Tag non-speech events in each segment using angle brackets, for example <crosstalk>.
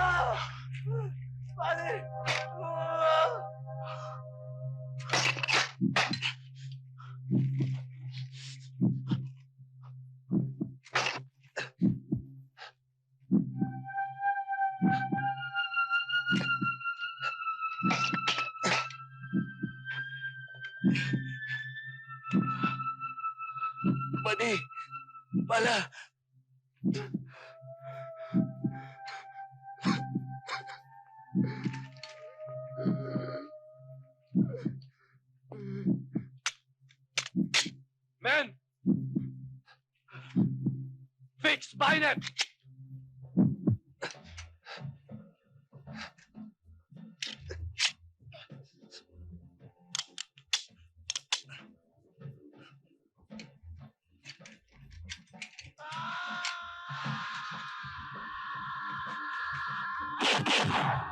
Ah! Padre! Ah! Mani! Pala! Men! Fix Bynett! Ah!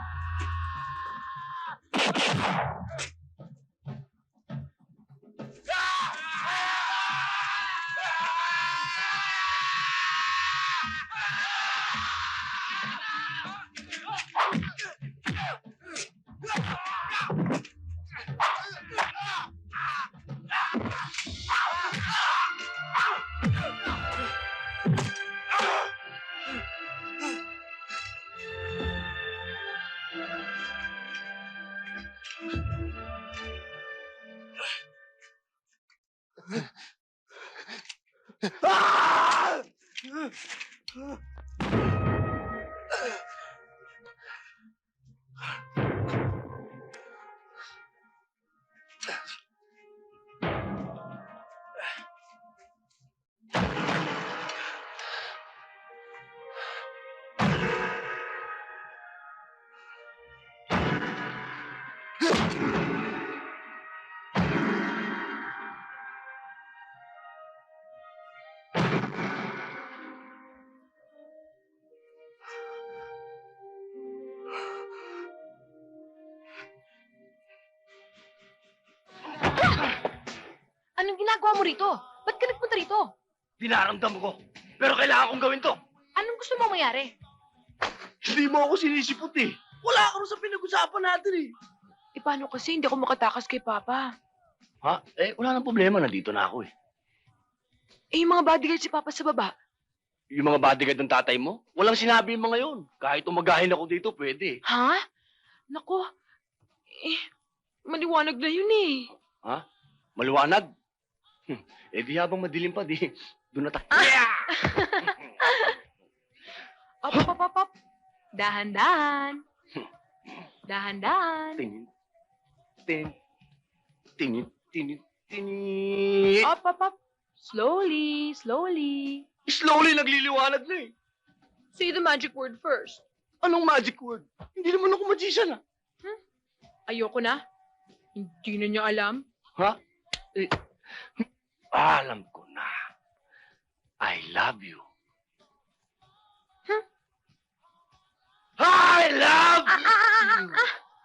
Anong ginagawa mo rito? Ba't ka nagpunta rito? Dinaramdam ko. Pero kailangan kong gawin to. Anong gusto mo mangyari? Hindi mo ako sinisipot eh. Wala ka rin sa pinag-usapan natin eh. Eh, paano kasi hindi ako makatakas kay Papa? Ha? Eh, wala nang problema. Nandito na ako eh. Eh, yung mga bodyguard si Papa sa baba. Yung mga bodyguard ng tatay mo, walang sinabi yung mga yun. Kahit umagahin ako dito, pwede. Ha? Nako. Eh, maliwanag na yun eh. Maliwanag. Hmm. Eh di habang madilim pa, di. Doon na tayo. <laughs> Op, op, op, op, op. Dahan-dahan. Dahan-dahan. Tingin. Tin. Tingin. Tingin. Tingin. Op, op, op. Slowly, slowly. Slowly nagliliwanag na eh. Say the magic word first. Anong magic word? Hindi naman ako magician ah. Ayoko na. Hindi na niya alam. Ha? Eh, alam ko na. I love you. Huh? I love Ah, ah, ah, ah, you.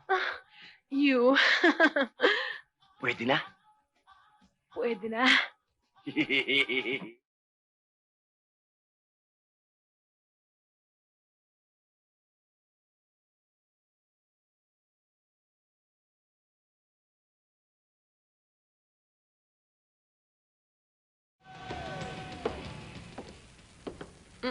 ah. You. <laughs> Pwede na. Pwede na. <laughs> Eh,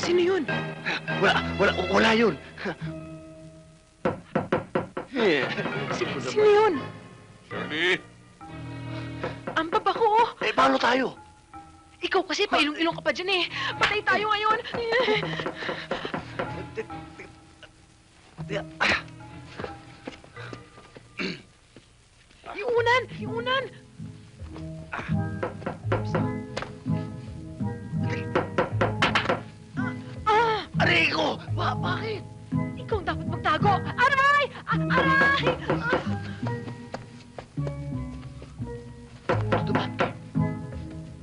Sino yun? wala, wala, wala yun. Eh, Si, sino yun? Shirley! Ang baba ko. oh. eh, paano tayo? Ikaw kasi pailong-ilong ka pa dyan eh. Patay tayo ngayon. Yung unan! Yung unan! Ah! Aray ko! Ba, bakit? Ikaw ang dapat magtago! Aray! Ah, aray! Ah!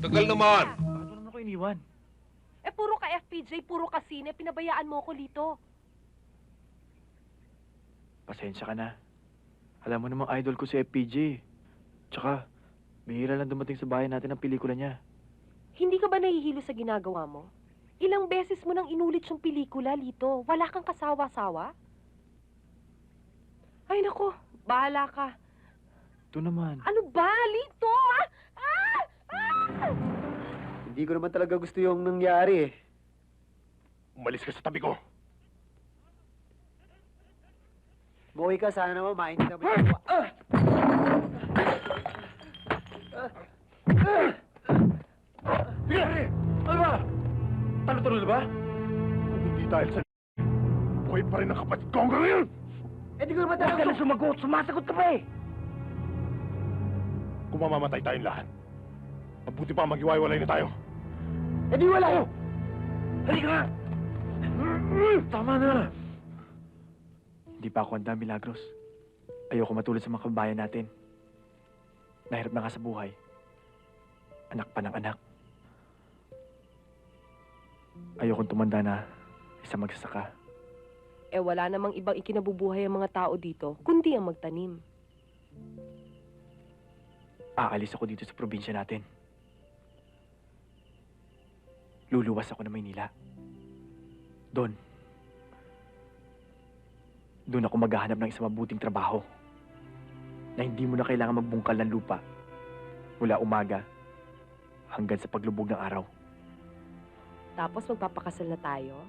Tagal naman! Bakit mo naman ako iniwan? Eh, puro ka FPJ, puro ka sine, pinabayaan mo ko dito. Pasensya ka na. Alam mo namang idol ko si FPJ. Tsaka, bihira lang dumating sa bahay natin ang pelikula niya. Hindi ka ba nahihilo sa ginagawa mo? Ilang beses mo nang inulit yung pelikula, Lito. Wala kang kasawa-sawa? Ay, nako. Bahala ka. Ito naman. Ano ba, Lito? Ah! Ah! Ah! Hindi ko naman talaga gusto yung nangyari eh. Umalis ka sa tabi ko. Muwi ka, sana naman mainit na ba yung... Ah! Sige! Ano ba? Talo-talo na ba? Kung hindi dahil sa buhay pa rin ang kapatid ko hanggang ngayon! Eh, di ko naman talaga... sumagot! Sumasagot ka pa eh! Kung mamamatay tayong lahat, mabuti pa maghiwalay na tayo. Eh, di wala yun! Halika nga! Tama na! Hindi pa ako handa, Milagros. Ayoko matulad sa mga kababayan natin. Nahirap na nga sa buhay. Anak pa ng anak. Ayokong tumanda na isang magsasaka. Eh, wala namang ibang ikinabubuhay ang mga tao dito, kundi ang magtanim. Aalis ako dito sa probinsya natin. Luluwas ako ng Maynila. Doon. Doon ako maghahanap ng isang mabuting trabaho. Na hindi mo na kailangan magbungkal ng lupa. Mula umaga hanggang sa paglubog ng araw. Tapos magpapakasal na tayo.